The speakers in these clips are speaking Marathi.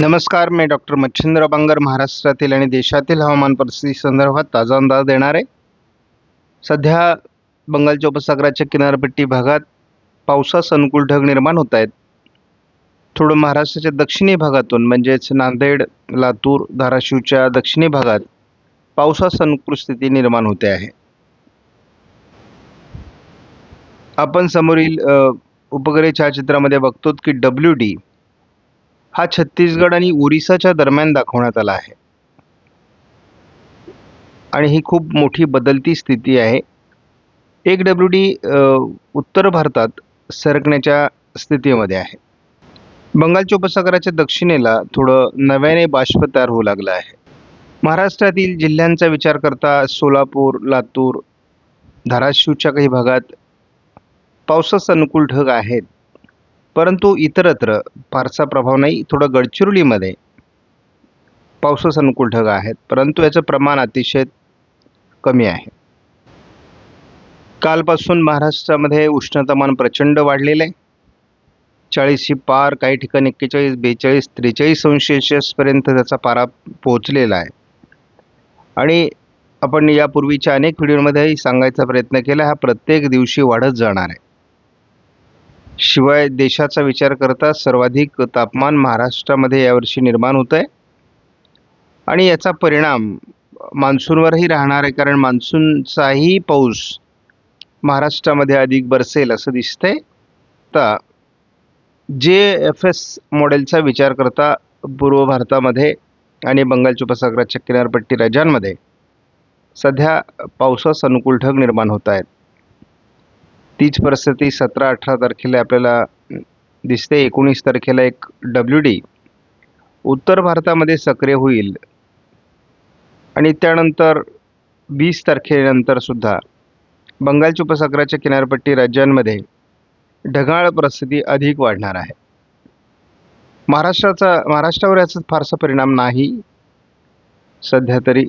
नमस्कार मी डॉक्टर मच्छिंद्र बांगर महाराष्ट्रातील आणि देशातील हवामान परिस्थिती संदर्भात ताजा अंदाज देणार. आहे सध्या बंगालच्या उपसागराच्या किनारपट्टी भागात पावसास अनुकूल ढग निर्माण होत आहेत. थोडं महाराष्ट्राच्या दक्षिणी भागातून म्हणजेच नांदेड लातूर धाराशिवच्या दक्षिणी भागात पावसास अनुकूल स्थिती निर्माण होते आहे. आपण समोरील उपग्रह छायाचित्रामध्ये बघतो की डब्ल्यू डी हा छत्तीसगड आणि ओरिसाच्या दरम्यान दाखवण्यात आला आहे. आणि ही खूप मोठी बदलती स्थिती आहे. एक डब्ल्यू डी उत्तर भारतात सरकण्याच्या स्थितीमध्ये आहे. बंगालच्या उपसागराच्या दक्षिणेला थोडं नव्याने बाष्प तयार होऊ लागलं आहे. महाराष्ट्रातील जिल्ह्यांचा विचार करता सोलापूर लातूर धाराशिवच्या काही भागात पावसास अनुकूल ढग आहेत. परंतु इतरत्र फारसा प्रभाव नाही. थोडं गडचिरोलीमध्ये पावसास अनुकूल ढग आहेत. परंतु याचं प्रमाण अतिशय कमी आहे. कालपासून महाराष्ट्रामध्ये उष्णतामान प्रचंड वाढलेलं आहे. चाळीसशी पार काही ठिकाणी एक्केचाळीस बेचाळीस त्रेचाळीस अंश सेल्शियसपर्यंत त्याचा पारा पोहोचलेला आहे. आणि आपण यापूर्वीच्या अनेक व्हिडिओमध्येही सांगायचा प्रयत्न केला हा प्रत्येक दिवशी वाढत जाणार आहे. शिवाय देशाचा विचार करता सर्वाधिक तापमान महाराष्ट्रामध्ये यावर्षी निर्माण होत आहे आणि याचा परिणाम मान्सूनवरही राहणार आहे कारण मान्सूनचाही पाऊस महाराष्ट्रामध्ये अधिक बरसेल असं दिसतंय. तर जे एफ एस मॉडेलचा विचार करता पूर्व भारतामध्ये आणि बंगालच्या उपसागराच्या किनारपट्टी राज्यांमध्ये सध्या पावसास अनुकूल ढग निर्माण होत आहेत. तीच परिस्थिती सतरा अठरा तारखेला आपल्याला दिसते. एकोणीस तारखेला एक डब्ल्यू डी उत्तर भारतामध्ये सक्रिय होईल. आणि त्यानंतर वीस तारखेनंतरसुद्धा बंगालच्या उपसागराच्या किनारपट्टी राज्यांमध्ये ढगाळ परिस्थिती अधिक वाढणार आहे. महाराष्ट्राचा महाराष्ट्रावर याचा फारसा परिणाम नाही. सध्या तरी.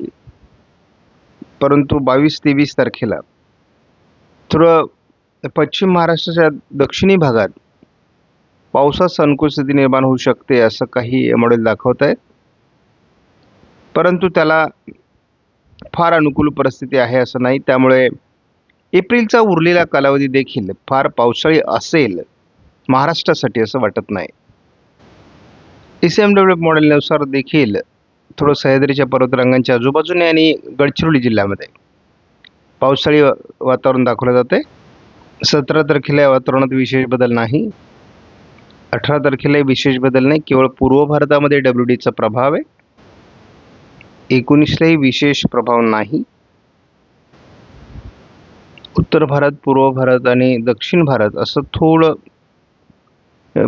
परंतु बावीस तेवीस तारखेला. थोडं पश्चिम महाराष्ट्राच्या दक्षिणी भागात पावसास अनुकूल स्थिती निर्माण होऊ शकते असं काही मॉडेल दाखवत आहेत. परंतु त्याला फार अनुकूल परिस्थिती आहे असं नाही. त्यामुळे एप्रिलचा उरलेला कालावधी देखील फार पावसाळी असेल महाराष्ट्रासाठी असं वाटत नाही. ई सी एम डब्ल्यू मॉडेलनुसार देखील थोडं सह्याद्रीच्या पर्वतरांगांच्या आजूबाजूने आणि गडचिरोली जिल्ह्यामध्ये पावसाळी वातावरण दाखवलं जाते सतरा तारखेला या वातावरणात विशेष बदल नाही. अठरा तारखेला विशेष बदल नाही केवळ पूर्व भारतामध्ये डब्ल्यू डीचा प्रभाव आहे. एकोणीसलाही विशेष प्रभाव नाही. उत्तर भारत पूर्व भारत आणि दक्षिण भारत असं थोडं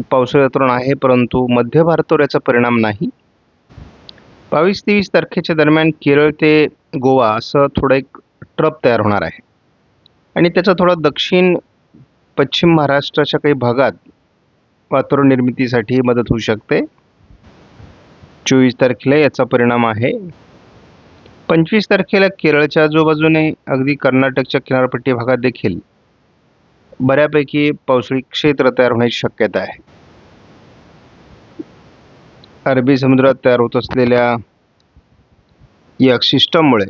पावसाळी वातावरण आहे परंतु मध्य भारतावर याचा परिणाम नाही. बावीस तेवीस तारखेच्या दरम्यान केरळ ते गोवा असं थोडं एक ट्रप तयार होणार आहे. आणि त्याचा थोडा दक्षिण पश्चिम महाराष्ट्राच्या काही भागात वातावरण निर्मितीसाठी मदत होऊ शकते. चोवीस तारखेला याचा परिणाम आहे. पंचवीस तारखेला केरळच्या आजूबाजूने अगदी कर्नाटकच्या किनारपट्टी भागात देखील बऱ्यापैकी पावसाळी क्षेत्र तयार होण्याची शक्यता आहे. अरबी समुद्रात तयार होत असलेल्या या सिस्टममुळे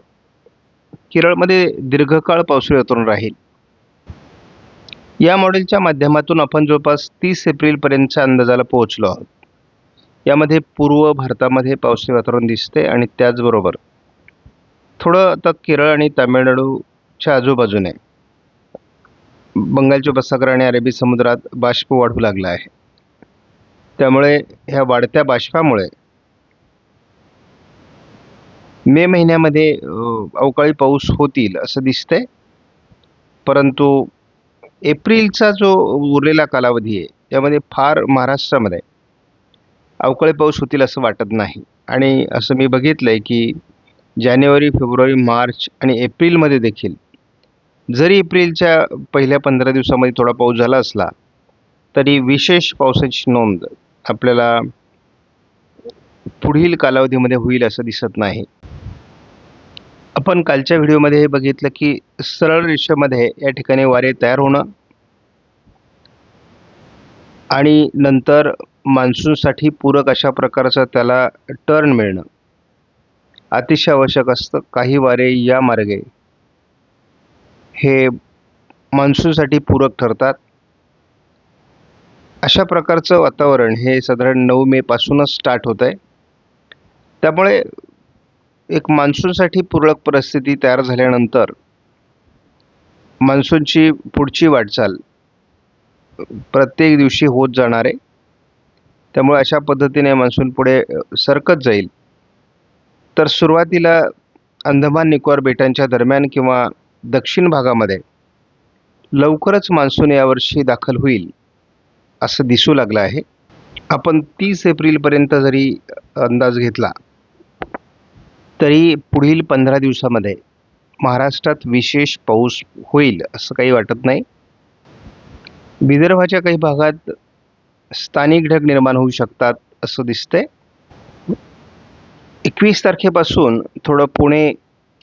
केरळमध्ये दीर्घकाळ पावसाळी वातावरण राहील. या मॉडेलच्या माध्यमातून आपण जवळपास तीस एप्रिलपर्यंतच्या अंदाजाला पोहोचलो आहोत. यामध्ये पूर्व भारतामध्ये पावसाळी वातावरण दिसते आणि त्याचबरोबर थोडं आता केरळ आणि तामिळनाडूच्या आजूबाजूने बंगालच्या उपसागर आणि अरबी समुद्रात बाष्प वाढू लागला आहे. त्यामुळे ह्या वाढत्या बाष्पामुळे मे महिन्यामध्ये अवकाळी पाऊस होतील असं दिसतंय. परंतु एप्रिलचा जो उरलेला कालावधी आहे त्यामध्ये फार महाराष्ट्रामध्ये अवकाळी पाऊस होतील असं वाटत नाही. आणि असं मी बघितलं आहे की जानेवारी फेब्रुवारी मार्च आणि एप्रिलमध्ये देखील जरी एप्रिलच्या पहिल्या पंधरा दिवसामध्ये थोडा पाऊस झाला असला तरी विशेष पावसाची नोंद आपल्याला पुढील कालावधीमध्ये होईल असं दिसत नाही. आपण कालच्या व्हिडिओमध्ये हे बघितलं की सरळ रेषेमध्ये या ठिकाणी वारे तयार होणं आणि नंतर मान्सूनसाठी पूरक अशा प्रकारचं त्याला टर्न मिळणं अतिशय आवश्यक असतं. काही वारे या मार्गे हे मान्सूनसाठी पूरक ठरतात. अशा प्रकारचं वातावरण हे साधारण नऊ मेपासूनच स्टार्ट होत आहे त्यामुळे एक मान्सूनसाठी पूरक परिस्थिती तयार झाल्यानंतर मान्सूनची पुढची वाटचाल प्रत्येक दिवशी होत जाणार आहे. त्यामुळे अशा पद्धतीने मान्सून पुढे सरकत जाईल. तर सुरुवातीला अंदमान निकोबार बेटांच्या दरम्यान किंवा दक्षिण भागामध्ये लवकरच मान्सून यावर्षी दाखल होईल असं दिसू लागलं आहे. आपण तीस एप्रिलपर्यंत जरी अंदाज घेतला तरी पुढील पंधरा दिवसामध्ये महाराष्ट्रात विशेष पाऊस होईल असं काही वाटत नाही. विदर्भाच्या काही भागात स्थानिक ढग निर्माण होऊ शकतात असं दिसतंय. एकवीस तारखेपासून थोडं पुणे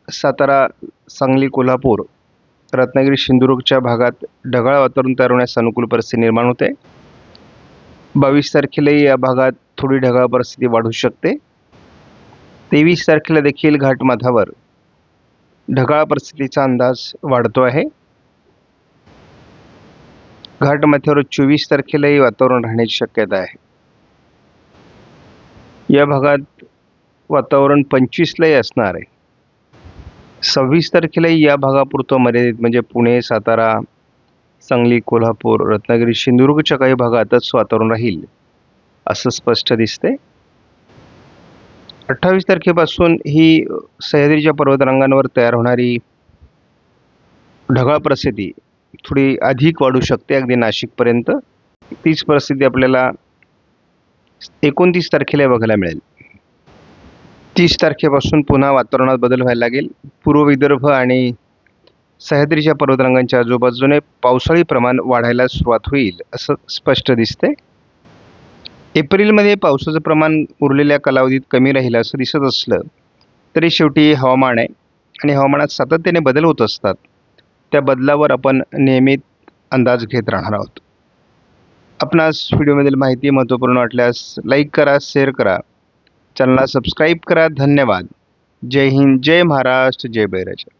सातारा सांगली कोल्हापूर रत्नागिरी सिंधुदुर्गच्या भागात ढगाळ वातावरण तयार होण्यास अनुकूल परिस्थिती निर्माण होते. बावीस तारखेलाही या भागात थोडी ढगाळ परिस्थिती वाढू शकते. तेवीस तारखेला देखील घाटमाथावर ढगाळ परिस्थितीचा अंदाज वाढतो आहे. घाटमाथ्यावर चोवीस तारखेलाही वातावरण राहण्याची शक्यता आहे. या भागात वातावरण पंचवीसलाही असणार आहे. सव्वीस तारखेलाही या भागापुरतं मर्यादित म्हणजे पुणे सातारा सांगली कोल्हापूर रत्नागिरी सिंधुदुर्गच्या काही भागातच वातावरण राहील असं स्पष्ट दिसते अठ्ठावीस तारखेपासून ही सह्याद्रीच्या पर्वतरांगांवर तयार होणारी ढगाळ प्रसिद्धी थोडी अधिक वाढू शकते अगदी नाशिकपर्यंत. तीच परिस्थिती आपल्याला एकोणतीस तारखेला बघायला मिळेल. तीस तारखेपासून पुन्हा वातावरणात बदल व्हायला लागेल. पूर्व विदर्भ आणि सह्याद्रीच्या पर्वतरांगांच्या आजूबाजूने पावसाळी प्रमाण वाढायला सुरुवात होईल असं स्पष्ट दिसते एप्रिलमध्ये पावसाचं प्रमाण उरलेल्या कालावधीत कमी राहील असं दिसत असलं तरी शेवटी हवामान आहे आणि हवामानात सातत्याने बदल होत असतात. त्या बदलावर आपण नियमित अंदाज घेत राहणार आहोत. आपणास व्हिडिओमधील माहिती महत्त्वपूर्ण वाटल्यास लाईक करा शेअर करा. चॅनलला सबस्क्राईब करा. धन्यवाद. जय हिंद जय महाराष्ट्र जय बैराजा.